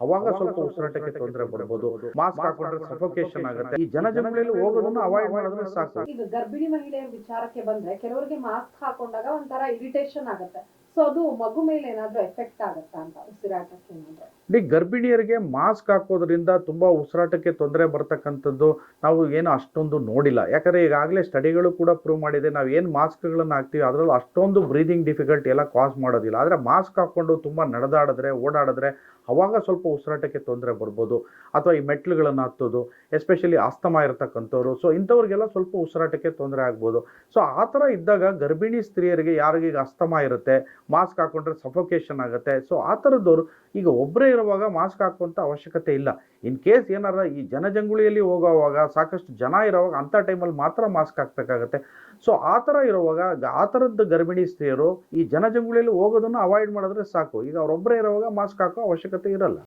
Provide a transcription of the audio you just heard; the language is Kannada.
ಅವಾಗ ಸ್ವಲ್ಪ ಉಸಿರಾಟಕ್ಕೆ ತೊಂದರೆ ಬರ್ಬೋದು. ಮಾಸ್ಕ್ ಹಾಕೊಂಡ್ರೆ ಸಫೋಕೇಶನ್ ಆಗುತ್ತೆ. ಈ ಜನಜಂಗುಳಿಯಲ್ಲಿ ಹೋಗೋದನ್ನ ಅವಾಯ್ಡ್ ಮಾಡಿದ್ರೆ ಸಾಕು. ಈಗ ಗರ್ಭಿಣಿ ಮಹಿಳೆಯರ ವಿಚಾರಕ್ಕೆ ಬಂದ್ರೆ ಕೆಲವರಿಗೆ ಮಾಸ್ಕ್ ಹಾಕೊಂಡಾಗ ಒಂಥರ ಇರಿಟೇಷನ್ ಆಗುತ್ತೆ. ಸೊ ಅದು ಮಗು ಮೇಲೆ ಏನಾದ್ರೂ ಎಫೆಕ್ಟ್ ಆಗುತ್ತಾ ಅಂತ ಉಸಿರಾಟಕ್ಕೆ ಇಲ್ಲಿ ಗರ್ಭಿಣಿಯರಿಗೆ ಮಾಸ್ಕ್ ಹಾಕೋದ್ರಿಂದ ತುಂಬಾ ಉಸಿರಾಟಕ್ಕೆ ತೊಂದರೆ ಬರ್ತಕ್ಕಂಥದ್ದು ನಾವು ಏನು ಅಷ್ಟೊಂದು ನೋಡಿಲ್ಲ. ಯಾಕಂದ್ರೆ ಈಗಾಗಲೇ ಸ್ಟಡಿಗಳು ಕೂಡ ಪ್ರೂವ್ ಮಾಡಿದೆ ನಾವು ಏನು ಮಾಸ್ಕ್ಗಳನ್ನು ಹಾಕ್ತೀವಿ ಅದರಲ್ಲೂ ಅಷ್ಟೊಂದು ಬ್ರೀದಿಂಗ್ ಡಿಫಿಕಲ್ಟಿ ಎಲ್ಲ ಕಾಸ್ ಮಾಡೋದಿಲ್ಲ. ಆದರೆ ಮಾಸ್ಕ್ ಹಾಕ್ಕೊಂಡು ತುಂಬ ನಡೆದಾಡಿದ್ರೆ, ಓಡಾಡಿದ್ರೆ ಅವಾಗ ಸ್ವಲ್ಪ ಉಸಿರಾಟಕ್ಕೆ ತೊಂದರೆ ಬರ್ಬೋದು. ಅಥವಾ ಈ ಮೆಟ್ಲುಗಳನ್ನು ಹತ್ತೋದು ಎಸ್ಪೆಷಲಿ ಅಸ್ತಮ ಇರತಕ್ಕಂಥವ್ರು. ಸೊ ಇಂಥವ್ರಿಗೆಲ್ಲ ಸ್ವಲ್ಪ ಉಸಿರಾಟಕ್ಕೆ ತೊಂದರೆ ಆಗ್ಬೋದು. ಸೊ ಆ ಥರ ಇದ್ದಾಗ ಗರ್ಭಿಣಿ ಸ್ತ್ರೀಯರಿಗೆ ಯಾರಿಗೆ ಈಗ ಅಸ್ತಮ ಇರುತ್ತೆ ಮಾಸ್ಕ್ ಹಾಕೊಂಡ್ರೆ ಸಫೋಕೇಶನ್ ಆಗುತ್ತೆ. ಸೊ ಆ ಥರದವರು ಈಗ ಒಬ್ಬರೇ ಇರುವಾಗ ಮಾಸ್ಕ್ ಹಾಕುವಂಥ ಅವಶ್ಯಕತೆ ಇಲ್ಲ. ಇನ್ ಕೇಸ್ ಏನಾರ ಈ ಜನಜಂಗುಳಿಯಲ್ಲಿ ಹೋಗೋವಾಗ ಸಾಕಷ್ಟು ಜನ ಇರೋವಾಗ ಅಂಥ ಟೈಮಲ್ಲಿ ಮಾತ್ರ ಮಾಸ್ಕ್ ಹಾಕ್ಬೇಕಾಗತ್ತೆ. ಸೊ ಆ ಥರ ಇರುವಾಗ ಆ ಥರದ್ದು ಗರ್ಭಿಣಿ ಸ್ತ್ರೀಯರು ಈ ಜನಜಂಗುಳಿಯಲ್ಲಿ ಹೋಗೋದನ್ನು ಅವಾಯ್ಡ್ ಮಾಡಿದ್ರೆ ಸಾಕು. ಈಗ ಅವರೊಬ್ಬರೇ ಇರುವಾಗ ಮಾಸ್ಕ್ ಹಾಕೋ ಅವಶ್ಯಕತೆ ಇರಲ್ಲ.